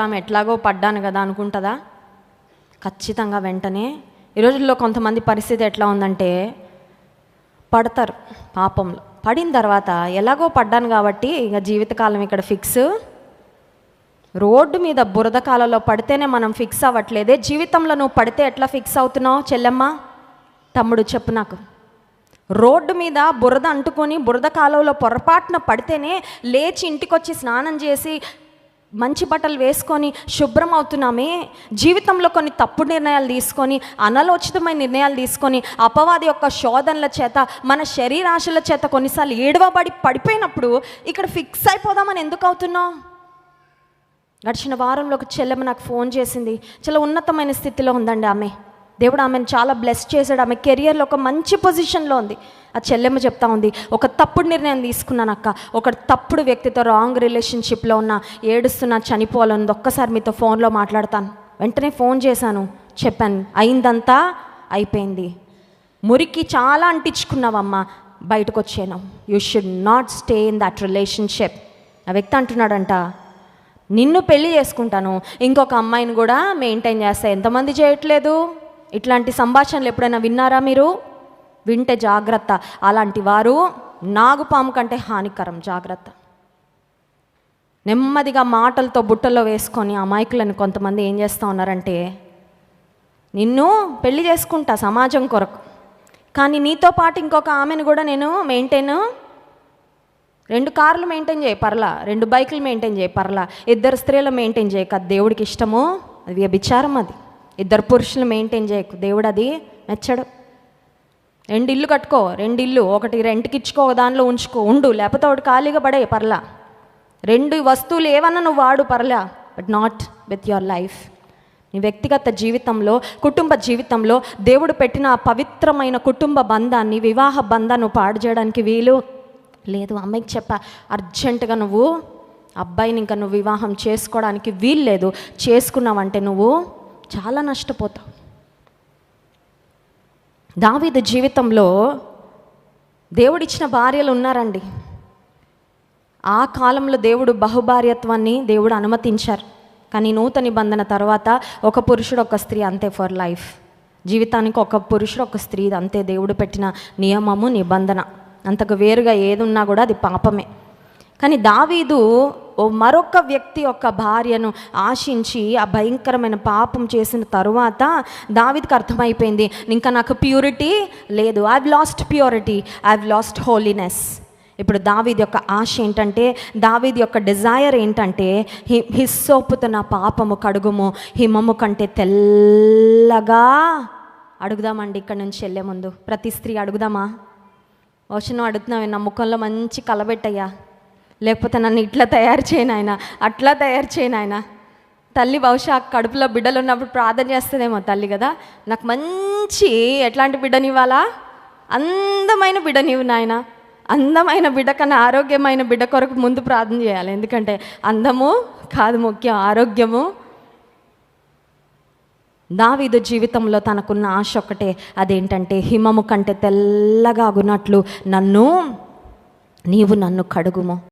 ఆమె ఎట్లాగో పడ్డాను కదా అనుకుంటుందా? ఖచ్చితంగా వెంటనే. ఈ రోజుల్లో కొంతమంది పరిస్థితి ఎట్లా ఉందంటే పడతారు పాపంలో. పడిన తర్వాత ఎలాగో పడ్డాను కాబట్టి ఇక జీవితకాలం ఇక్కడ ఫిక్స్. రోడ్డు మీద బురద కాలంలో పడితేనే మనం ఫిక్స్ అవ్వట్లేదే. జీవితంలో నువ్వు పడితే ఎట్లా ఫిక్స్ అవుతున్నావు చెల్లెమ్మ? తమ్ముడు చెప్పు నాకు. రోడ్డు మీద బురద అంటుకొని బురద కాలంలో పొరపాటున పడితేనే లేచి ఇంటికొచ్చి స్నానం చేసి మంచి బట్టలు వేసుకొని శుభ్రం అవుతున్నామే? జీవితంలో కొన్ని తప్పు నిర్ణయాలు తీసుకొని అనలోచితమైన నిర్ణయాలు తీసుకొని అపవాది యొక్క శోధనల చేత మన శరీరాశల చేత కొన్నిసార్లు ఏడవబడి పడిపోయినప్పుడు ఇక్కడ ఫిక్స్ అయిపోదామని ఎందుకు అవుతున్నావు? గడిచిన వారంలో ఒక చెల్లెమ్మ నాకు ఫోన్ చేసింది. చాలా ఉన్నతమైన స్థితిలో ఉందండి ఆమె. దేవుడు ఆమెను చాలా బ్లెస్ చేశాడు. ఆమె కెరియర్లో ఒక మంచి పొజిషన్లో ఉంది. ఆ చెల్లెమ్మ చెప్తా ఉంది ఒక తప్పుడు నిర్ణయం తీసుకున్నాను అక్క. ఒక తప్పుడు వ్యక్తితో రాంగ్ రిలేషన్షిప్లో ఉన్న ఏడుస్తున్నా చనిపోవాలని ఒక్కసారి మీతో ఫోన్లో మాట్లాడతాను. వెంటనే ఫోన్ చేశాను చెప్పాను అయిందంతా అయిపోయింది. మురికి చాలా అంటించుకున్నావమ్మా. బయటకు వచ్చాను you should not stay in that relationship ఆ వ్యక్తి అంటున్నాడంట నిన్ను పెళ్ళి చేసుకుంటాను. ఇంకొక అమ్మాయిని కూడా మెయింటైన్ చేస్తా. ఎంతమంది చేయట్లేదు? ఇట్లాంటి సంభాషణలు ఎప్పుడైనా విన్నారా మీరు? వింటే జాగ్రత్త. అలాంటి వారు నాగుపాము కంటే హానికరం. జాగ్రత్త. నెమ్మదిగా మాటలతో బుట్టల్లో వేసుకొని అమాయకులను కొంతమంది ఏం చేస్తూ ఉన్నారంటే నిన్ను పెళ్ళి చేసుకుంటా సమాజం కొరకు. కానీ నీతో పాటు ఇంకొక ఆమెను కూడా నేను మెయింటైన్ రెండు కార్లు మెయింటైన్ చేయి పర్లా. రెండు బైకులు మెయింటైన్ చేయి పర్లా. ఇద్దరు స్త్రీలు మెయింటైన్ చేయక అది దేవుడికి ఇష్టము? అది వ్యభిచారం అది. ఇద్దరు పురుషులు మెయింటైన్ చేయకు. దేవుడు అది మెచ్చడు. రెండు ఇల్లు కట్టుకో రెండు ఇల్లు. ఒకటి రెంట్కి ఇచ్చుకో ఒక దానిలో ఉంచుకో. ఉండు లేకపోతే ఒకటి ఖాళీగా పడే పర్లా. రెండు వస్తువులు ఏమన్నా నువ్వు వాడు పర్లా. But not with your life నీ వ్యక్తిగత జీవితంలో కుటుంబ జీవితంలో దేవుడు పెట్టిన పవిత్రమైన కుటుంబ బంధాన్ని వివాహ బంధాన్ని పాడు చేయడానికి వీలు లేదు. అమ్మాయికి చెప్పా అర్జెంటుగా నువ్వు అబ్బాయిని ఇంకా నువ్వు వివాహం చేసుకోవడానికి వీలు లేదు. చేసుకున్నావంటే నువ్వు చాలా నష్టపోతావు దావీదు జీవితంలో దేవుడిచ్చిన భార్యలు ఉన్నారండి. ఆ కాలంలో దేవుడు బహుభార్యత్వాన్ని దేవుడు అనుమతించారు. కానీ నూతన నిబంధన తర్వాత ఒక పురుషుడు ఒక స్త్రీ అంతే ఫర్ లైఫ్. జీవితానికి ఒక పురుషుడు ఒక స్త్రీ అంతే దేవుడు పెట్టిన నియమము నిబంధన. అంతకు వేరుగా ఏది ఉన్నా కూడా అది పాపమే. కానీ దావీదు ఓ మరొక వ్యక్తి యొక్క భార్యను ఆశించి ఆ భయంకరమైన పాపం చేసిన తరువాత దావిద్కి అర్థమైపోయింది ఇంకా నాకు ప్యూరిటీ లేదు. I lost purity I lost holiness ఇప్పుడు దావీద్ యొక్క ఆశ ఏంటంటే దావీద్ యొక్క డిజైర్ ఏంటంటే హి హిస్సోపుతో నా పాపము కడుగుము. హిమము కంటే తెల్లగా అడుగుదామండి ఇక్కడ నుంచి వెళ్ళే ముందు. ప్రతి స్త్రీ అడుగుదామా? వచ్చిన అడుగుతున్నావు నా ముఖంలో మంచి కలబెట్టయ్యా. లేకపోతే నన్ను ఇట్లా తయారు చేయను ఆయన అట్లా తయారు చేయను ఆయన. తల్లి బహుశా కడుపులో బిడ్డలు ఉన్నప్పుడు ప్రార్థన చేస్తుందేమో తల్లి కదా. నాకు మంచి ఎట్లాంటి బిడ్డనివ్వాలా అందమైన బిడ్డనివ్వు నాయన. అందమైన బిడ్డ కన్నా ఆరోగ్యమైన బిడ్డ కొరకు ముందు ప్రార్థన చేయాలి. ఎందుకంటే అందము కాదు ముఖ్యం ఆరోగ్యము. దావీదు జీవితంలో తనకున్న ఆశ ఒకటే అదేంటంటే హిమము కంటే తెల్లగా అగునట్లు నన్ను నీవు నన్ను కడుగుము.